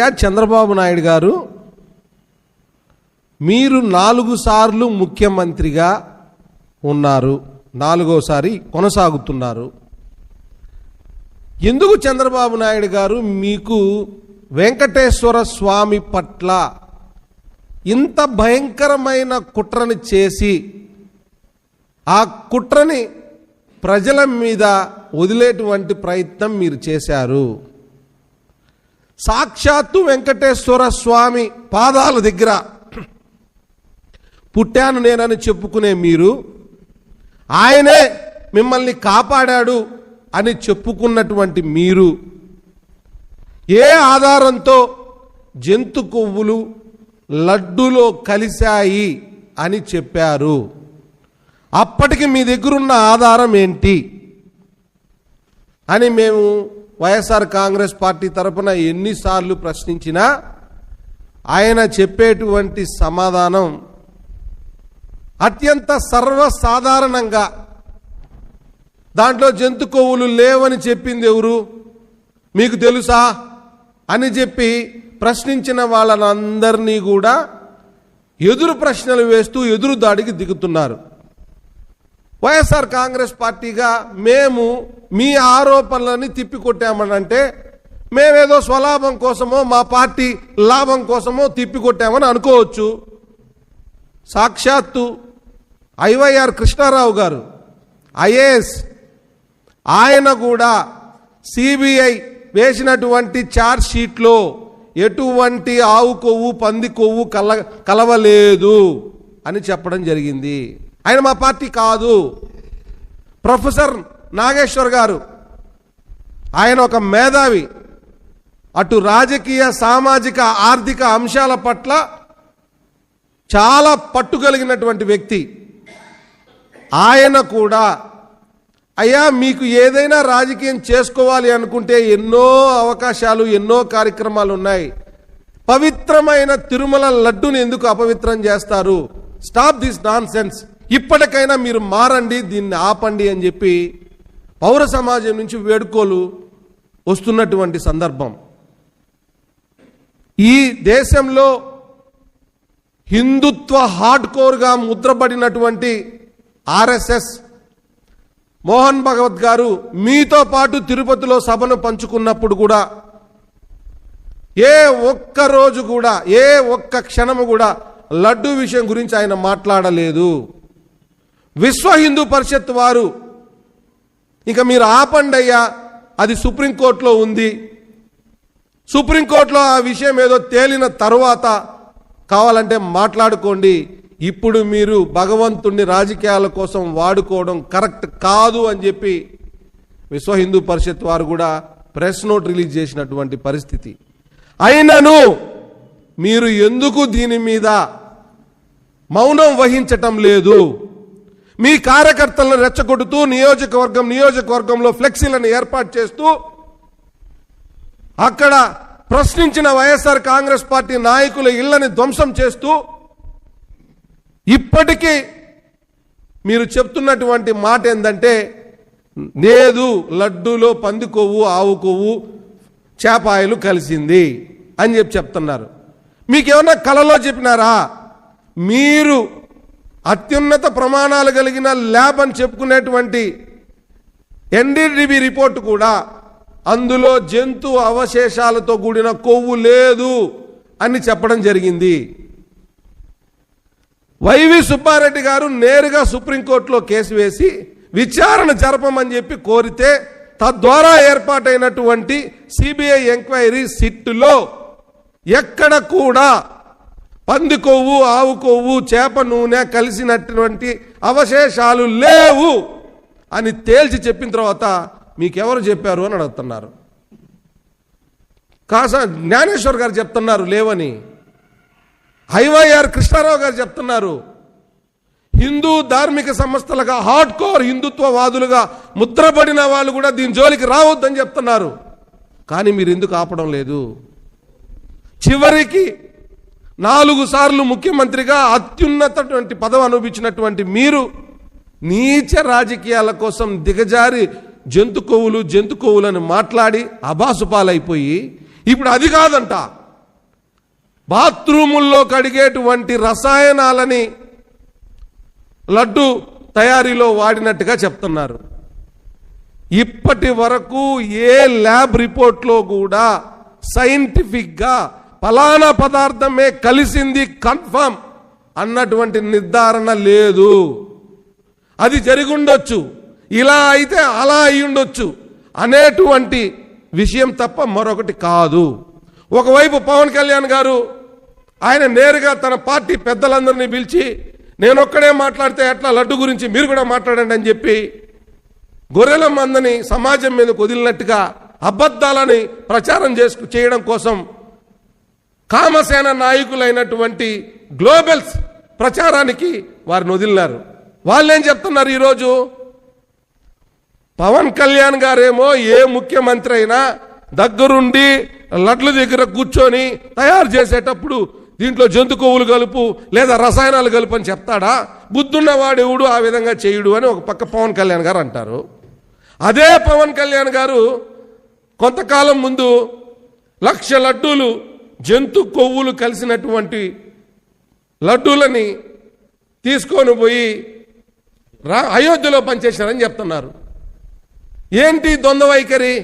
చంద్రబాబు నాయుడు గారు మీరు నాలుగు సార్లు ముఖ్యమంత్రిగా ఉన్నారు నాలుగోసారి కొనసాగుతున్నారు. ఎందుకు చంద్రబాబు నాయుడు గారు మీకు వెంకటేశ్వర స్వామి పట్ల ఇంత భయంకరమైన కుట్రని చేసి ఆ కుట్రని ప్రజల మీద వదిలేటువంటి ప్రయత్నం మీరు చేశారు? సాక్షాత్తు వెంకటేశ్వర స్వామి పాదాల దగ్గర. పుట్టాను నేనని చెప్పుకునే మీరు ఆయనే మిమ్మల్ని కాపాడాడు అని చెప్పుకున్నటువంటి మీరు ఏ ఆధారంతో జంతు కొవ్వులు లడ్డులో కలిశాయి అని చెప్పారు. అప్పటికి మీ దగ్గరున్న ఆధారం ఏంటి? అని మేము వైఎస్ఆర్ కాంగ్రెస్ పార్టీ తరపున ఎన్నిసార్లు ప్రశ్నించినా ఆయన చెప్పేటువంటి సమాధానం అత్యంత సర్వసాధారణంగా దాంట్లో జంతు కొవ్వులు లేవని చెప్పింది ఎవరు? మీకు తెలుసా? అని చెప్పి ప్రశ్నించిన వాళ్ళనందరినీ కూడా ఎదురు ప్రశ్నలు వేస్తూ ఎదురు దాడికి దిగుతున్నారు. వైఎస్ఆర్ కాంగ్రెస్ పార్టీగా మేము మీ ఆరోపణలని తిప్పికొట్టామనంటే మేమేదో స్వలాభం కోసమో మా పార్టీ లాభం కోసమో తిప్పికొట్టామని అనుకోవచ్చు. సాక్షాత్తు ఐవైఆర్ కృష్ణారావు గారు ఐఏఎస్ ఆయన కూడా సిబిఐ వేసినటువంటి ఛార్జ్ షీట్లో ఎటువంటి ఆవు కొవ్వు పంది కొవ్వు కల కలవలేదు అని చెప్పడం జరిగింది. ఆయన మా పార్టీ కాదు. ప్రొఫెసర్ నాగేశ్వర్ గారు ఆయన ఒక మేధావి. అటు రాజకీయ సామాజిక ఆర్థిక అంశాల పట్ల చాలా పట్టుగలిగినటువంటి వ్యక్తి. ఆయన కూడా అయ్యా మీకు ఏదైనా రాజకీయం చేసుకోవాలి అనుకుంటే ఎన్నో అవకాశాలు ఎన్నో కార్యక్రమాలు ఉన్నాయి. పవిత్రమైన తిరుమల లడ్డుని ఎందుకు అపవిత్రం చేస్తారు? స్టాప్ దిస్ నాన్ సెన్స్ ఇప్పటికైనా మీరు మారండి దీన్ని ఆపండి అని చెప్పి పౌర సమాజం నుంచి వేడుకోలు వస్తున్నటువంటి సందర్భం. ఈ దేశంలో హిందుత్వ హార్డ్ కోర్గా ముద్రపడినటువంటి ఆర్ఎస్ఎస్ మోహన్ భగవత్ గారు మీతో పాటు తిరుపతిలో సభను పంచుకున్నప్పుడు కూడా ఏ ఒక్క రోజు కూడా ఏ ఒక్క క్షణము కూడా లడ్డు విషయం గురించి ఆయన మాట్లాడలేదు. విశ్వ హిందూ పరిషత్ వారు. ఇక మీరు ఆపండి అయ్యా అది సుప్రీంకోర్టులో ఉంది. సుప్రీంకోర్టులో ఆ విషయం ఏదో తేలిన తరువాత కావాలంటే మాట్లాడుకోండి. ఇప్పుడు మీరు భగవంతుణ్ణి రాజకీయాల కోసం వాడుకోవడం కరెక్ట్ కాదు అని చెప్పి విశ్వ హిందూ పరిషత్ వారు కూడా ప్రెస్ నోట్ రిలీజ్ చేసినటువంటి పరిస్థితి. అయినను మీరు ఎందుకు దీని మీద మౌనం వహించటం లేదు? మీ కార్యకర్తలను రెచ్చగొడుతూ నియోజకవర్గం నియోజకవర్గంలో ఫ్లెక్సీలను ఏర్పాటు చేస్తూ అక్కడ ప్రశ్నించిన వైఎస్ఆర్ కాంగ్రెస్ పార్టీ నాయకుల ఇళ్ళని ధ్వంసం చేస్తూ ఇప్పటికీ మీరు చెప్తున్నటువంటి మాట ఏంటంటే లేదు లడ్డూలో పంది కొవ్వు ఆవు కొవ్వు చేపాయలు కలిసింది అని చెప్పి చెప్తున్నారు. మీకేమన్నా కలలో చెప్పినారా? మీరు అత్యున్నత ప్రమాణాలు కలిగిన ల్యాబ్ అని చెప్పుకునేటువంటి ఎన్డీడీబీ రిపోర్ట్ కూడా అందులో జంతు అవశేషాలతో కూడిన కొవ్వు లేదు అని చెప్పడం జరిగింది. వైవి సుబ్బారెడ్డి గారు నేరుగా సుప్రీంకోర్టులో కేసు వేసి విచారణ జరపమని చెప్పి కోరితే తద్వారా ఏర్పాటైనటువంటి సిబిఐ ఎంక్వైరీ సిట్టులో ఎక్కడ కూడా పంది కొవ్వు ఆవు కొవ్వు చేప నూనె కలిసినటువంటి అవశేషాలు లేవు అని తేల్చి చెప్పిన తర్వాత మీకెవరు చెప్పారు అని అడుగుతున్నారు. కాసా జ్ఞానేశ్వర్ గారు చెప్తున్నారు లేవని. హైవైఆర్ కృష్ణారావు గారు చెప్తున్నారు. హిందూ ధార్మిక సంస్థలుగా హార్డ్ కోర్ హిందుత్వవాదులుగా ముద్రపడిన వాళ్ళు కూడా దీని జోలికి రావద్దని చెప్తున్నారు. కానీ మీరు ఎందుకు ఆపడం లేదు? చివరికి నాలుగు సార్లు ముఖ్యమంత్రిగా అత్యున్నతటువంటి పదవి అనుభవించినటువంటి మీరు నీచ రాజకీయాల కోసం దిగజారి జంతు కొవ్వులు జంతు కొవ్వులను మాట్లాడి అబాసుపాలైపోయి ఇప్పుడు అది కాదంట. బాత్రూముల్లో కడిగేటువంటి రసాయనాలని లడ్డు తయారీలో వాడినట్టుగా చెప్తున్నారు. ఇప్పటి వరకు ఏ ల్యాబ్ రిపోర్ట్లో కూడా సైంటిఫిక్గా ఫలానా పదార్థమే కలిసింది కన్ఫర్మ్ అన్నటువంటి నిర్ధారణ లేదు. అది జరిగి ఉండొచ్చు ఇలా అయితే అలా అయి ఉండొచ్చు అనేటువంటి విషయం తప్ప మరొకటి కాదు. ఒకవైపు పవన్ కళ్యాణ్ గారు ఆయన నేరుగా తన పార్టీ పెద్దలందరినీ పిలిచి నేనొక్కడే మాట్లాడితే ఎట్లా? లడ్డు గురించి మీరు కూడా మాట్లాడండి అని చెప్పి గొర్రెల మందని సమాజం మీద వదిలినట్టుగా అబద్ధాలని ప్రచారం చేసుకు చేయడం కోసం కామసేన నాయకులైనటువంటి గ్లోబల్స్ ప్రచారానికి వారిని వదిలినారు. వాళ్ళేం చెప్తున్నారు ఈరోజు? పవన్ కళ్యాణ్ గారేమో ఏ ముఖ్యమంత్రి అయినా దగ్గరుండి లడ్ల దగ్గర కూర్చొని తయారు చేసేటప్పుడు దీంట్లో జంతు కొవ్వులు కలుపు లేదా రసాయనాలు కలుపు అని చెప్తాడా? బుద్ధున్నవాడు ఎవడు ఆ విధంగా చేయుడు అని ఒక పక్క పవన్ కళ్యాణ్ గారు అంటారు. అదే పవన్ కళ్యాణ్ గారు కొంతకాలం ముందు లక్ష లడ్డూలు జంతు కొవ్వులు కలిసినటువంటి లడ్డూలని తీసుకొని పోయి రా అయోధ్యలో పనిచేశారని చెప్తున్నారు. ఏంటి ద్వంద్వ వైఖరి?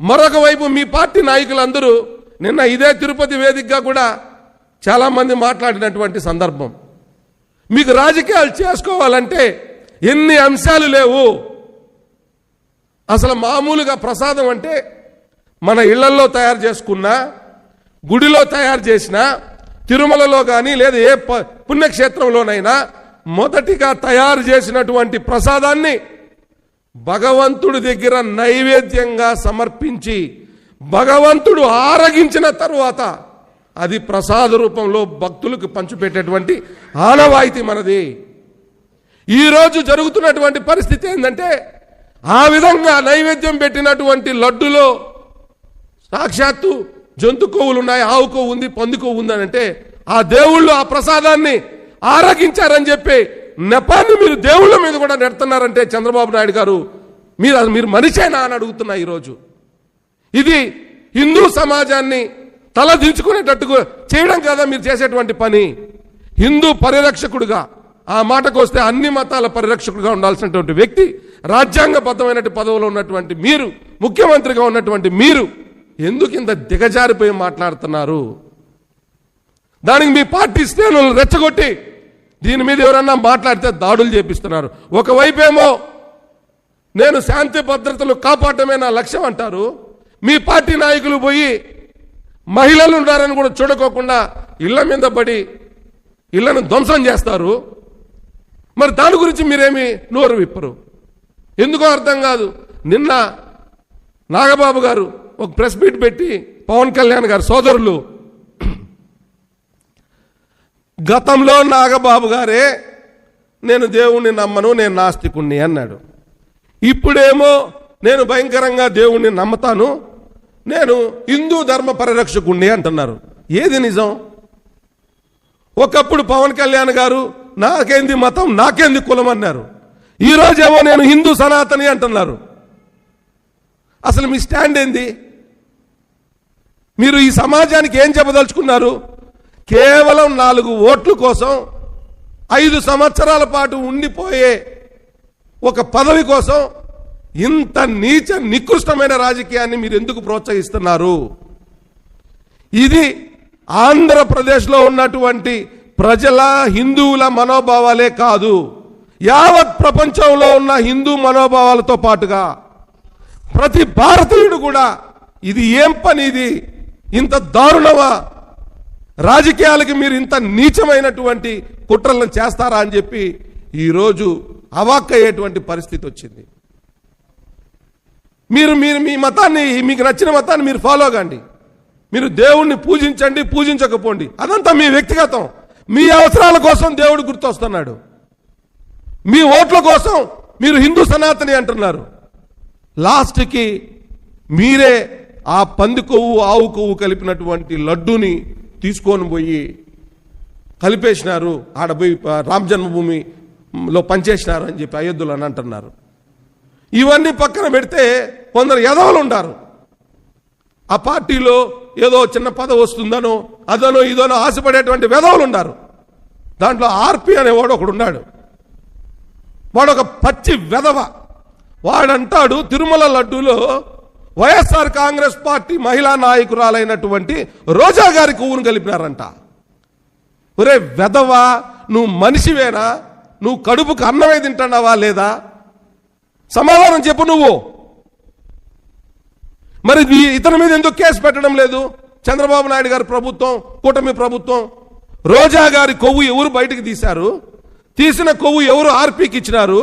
మరొక వైపు మీ పార్టీ నాయకులందరూ నిన్న ఇదే తిరుపతి వేదికగా కూడా చాలామంది మాట్లాడినటువంటి సందర్భం. మీకు రాజకీయాలు చేసుకోవాలంటే ఎన్ని అంశాలు లేవు? అసలు మామూలుగా ప్రసాదం అంటే మన ఇళ్ళల్లో తయారు చేసుకున్నా గుడిలో తయారు చేసిన తిరుమలలో కానీ లేదా ఏ ప- పుణ్యక్షేత్రంలోనైనా మొదటిగా తయారు చేసినటువంటి ప్రసాదాన్ని భగవంతుడి దగ్గర నైవేద్యంగా సమర్పించి భగవంతుడు ఆరగించిన తరువాత అది ప్రసాద రూపంలో భక్తులకు పంచిపెట్టేటువంటి ఆనవాయితీ మనది. ఈరోజు జరుగుతున్నటువంటి పరిస్థితి ఏంటంటే ఆ విధంగా నైవేద్యం పెట్టినటువంటి లడ్డులో సాక్షాత్తు జంతు కొవ్వులు ఉన్నాయి ఆవు కొవ్వు ఉంది పంది కొవ్వు ఉంది అని అంటే ఆ దేవుళ్ళు ఆ ప్రసాదాన్ని ఆరగించారని చెప్పి నెపాన్ని మీరు దేవుళ్ళ మీద కూడా నెడుతున్నారంటే చంద్రబాబు నాయుడు గారు మీరు మీరు మనిషేనా అని అడుగుతున్నా ఈరోజు. ఇది హిందూ సమాజాన్ని తలదించుకునేటట్టు చేయడం కదా మీరు చేసేటువంటి పని. హిందూ పరిరక్షకుడుగా ఆ మాటకు వస్తే అన్ని మతాల పరిరక్షకుడుగా ఉండాల్సినటువంటి వ్యక్తి రాజ్యాంగబద్ధమైనటువంటి పదవిలో ఉన్నటువంటి మీరు ముఖ్యమంత్రిగా ఉన్నటువంటి మీరు ఎందుకు ఇంత దిగజారిపోయి మాట్లాడుతున్నారు? దానికి మీ పార్టీ శ్రేణులను రెచ్చగొట్టి దీని మీద ఎవరన్నా మాట్లాడితే దాడులు చేపిస్తున్నారు. ఒకవైపేమో నేను శాంతి భద్రతలు కాపాడటమే నా లక్ష్యం అంటారు. మీ పార్టీ నాయకులు పోయి మహిళలు ఉన్నారని కూడా చూడకోకుండా ఇళ్ళ మీద పడి ఇళ్ళను ధ్వంసం చేస్తారు. మరి దాని గురించి మీరేమి నోరు విప్పరు. ఎందుకో అర్థం కాదు. నిన్న నాగబాబు గారు ఒక ప్రెస్ మీట్ పెట్టి పవన్ కళ్యాణ్ గారు సోదరులు. గతంలో నాగబాబు గారే నేను దేవుణ్ణి నమ్మను నేను నాస్తికుణ్ణి అన్నాడు. ఇప్పుడేమో నేను భయంకరంగా దేవుణ్ణి నమ్మతాను నేను హిందూ ధర్మ పరిరక్షకుణ్ణి అంటున్నారు. ఏది నిజం? ఒకప్పుడు పవన్ కళ్యాణ్ గారు నాకేంది మతం నాకేంది కులం అన్నారు. ఈరోజేమో నేను హిందూ సనాతని అంటున్నారు. అసలు మీ స్టాండ్ ఏంది? మీరు ఈ సమాజానికి ఏం చెప్పదలుచుకున్నారు? కేవలం నాలుగు ఓట్ల కోసం ఐదు సంవత్సరాల పాటు ఉండిపోయే ఒక పదవి కోసం ఇంత నీచ నికృష్టమైన రాజకీయాన్ని మీరు ఎందుకు ప్రోత్సహిస్తున్నారు? ఇది ఆంధ్రప్రదేశ్లో ఉన్నటువంటి ప్రజల హిందువుల మనోభావాలే కాదు యావత్ ప్రపంచంలో ఉన్న హిందూ మనోభావాలతో పాటుగా ప్రతి భారతీయుడు కూడా ఇది ఏం పని ఇది? ఇంత దారుణమా? రాజకీయాలకి మీరు ఇంత నీచమైనటువంటి కుట్రలను చేస్తారా అని చెప్పి ఈరోజు అవాక్కయ్యేటువంటి పరిస్థితి వచ్చింది. మీరు మీరు మీ మతాన్ని మీకు నచ్చిన మతాన్ని మీరు ఫాలో కండి. మీరు దేవుణ్ణి పూజించండి పూజించకపోండి. అదంతా మీ వ్యక్తిగతం. మీ అవసరాల కోసం దేవుడు గుర్తొస్తున్నాడు. మీ ఓట్ల కోసం మీరు హిందూ సనాతని అంటున్నారు. లాస్ట్కి మీరే ఆ పంది కొవ్వు ఆవు కొవ్వు కలిపినటువంటి లడ్డూని తీసుకొని పోయి కలిపేసినారు. ఆడ పోయి రామ జన్మభూమిలో పనిచేసినారు అని చెప్పి అయోధ్యలో అని అంటున్నారు. ఇవన్నీ పక్కన పెడితే కొందరు యదవలు ఉంటారు ఆ పార్టీలో ఏదో చిన్న పదవి వస్తుందనో అదనో ఇదనో ఆశపడేటువంటి వెధవులు ఉన్నారు దాంట్లో ఆర్పి అనేవాడు ఒకడు ఉన్నాడు. వాడు ఒక పచ్చి వెధవ వాడంటాడు తిరుమల లడ్డూలో వైఎస్ఆర్ కాంగ్రెస్ పార్టీ మహిళా నాయకురాలైనటువంటి రోజా గారి కొవ్వును కలిపినారంట. ఒరే వెదవా నువ్వు మనిషివేనా? నువ్వు కడుపుకు అన్నమే తింటున్నావా లేదా? సమాధానం చెప్పు నువ్వు. మరి ఇతని మీద ఎందుకు కేసు పెట్టడం లేదు? చంద్రబాబు నాయుడు గారి ప్రభుత్వం కూటమి ప్రభుత్వం. రోజా గారి కొవ్వు ఎవరు బయటకు తీశారు? తీసిన కొవ్వు ఎవరు ఆర్పీకి ఇచ్చినారు?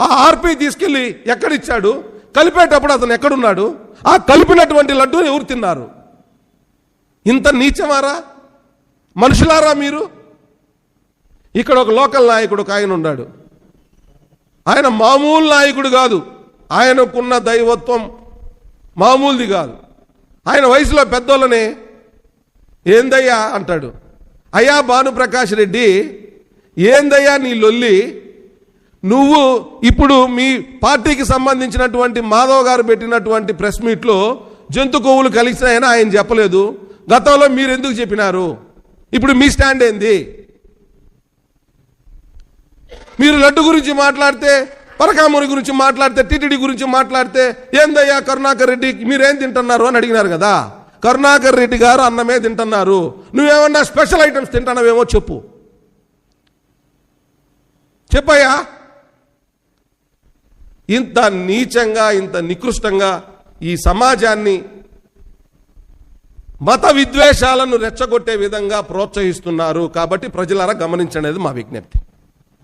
ఆ ఆర్పీ తీసుకెళ్ళి ఎక్కడిచ్చాడు? కలిపేటప్పుడు అతను ఎక్కడున్నాడు? ఆ కలిపినటువంటి లడ్డూని ఎవరు తిన్నారు? ఇంత నీచమారా మనుషులారా మీరు? ఇక్కడ ఒక లోకల్ నాయకుడు ఒక ఆయన ఉన్నాడు. ఆయన మామూలు నాయకుడు కాదు. ఆయనకున్న దైవత్వం మామూలుది కాదు. ఆయన వయసులో పెద్దోళ్ళని ఏందయ్యా అంటాడు. అయ్యా భానుప్రకాష్ రెడ్డి ఏందయ్యా నీ లొల్లి? నువ్వు ఇప్పుడు మీ పార్టీకి సంబంధించినటువంటి మాధవ్ గారు పెట్టినటువంటి ప్రెస్ మీట్లో జంతు కొవ్వులు కలిసినాయని ఆయన చెప్పలేదు. గతంలో మీరు ఎందుకు చెప్పినారు? ఇప్పుడు మీ స్టాండ్ ఏంది? మీరు లడ్డు గురించి మాట్లాడితే పరకాముని గురించి మాట్లాడితే టీటీడీ గురించి మాట్లాడితే ఏందయ్యా కరుణాకర్ రెడ్డి మీరేం తింటున్నారు అని అడిగినారు కదా? కరుణాకర్ రెడ్డి గారు అన్నమే తింటున్నారు. నువ్వేమన్నా స్పెషల్ ఐటమ్స్ తింటున్నావేమో చెప్పు. చెప్పయ్యా. ఇంత నీచంగా ఇంత నికృష్టంగా ఈ సమాజాన్ని మత విద్వేషాలను రెచ్చగొట్టే విధంగా ప్రోత్సహిస్తున్నారు. కాబట్టి ప్రజలారా గమనించనేది మా విజ్ఞప్తి.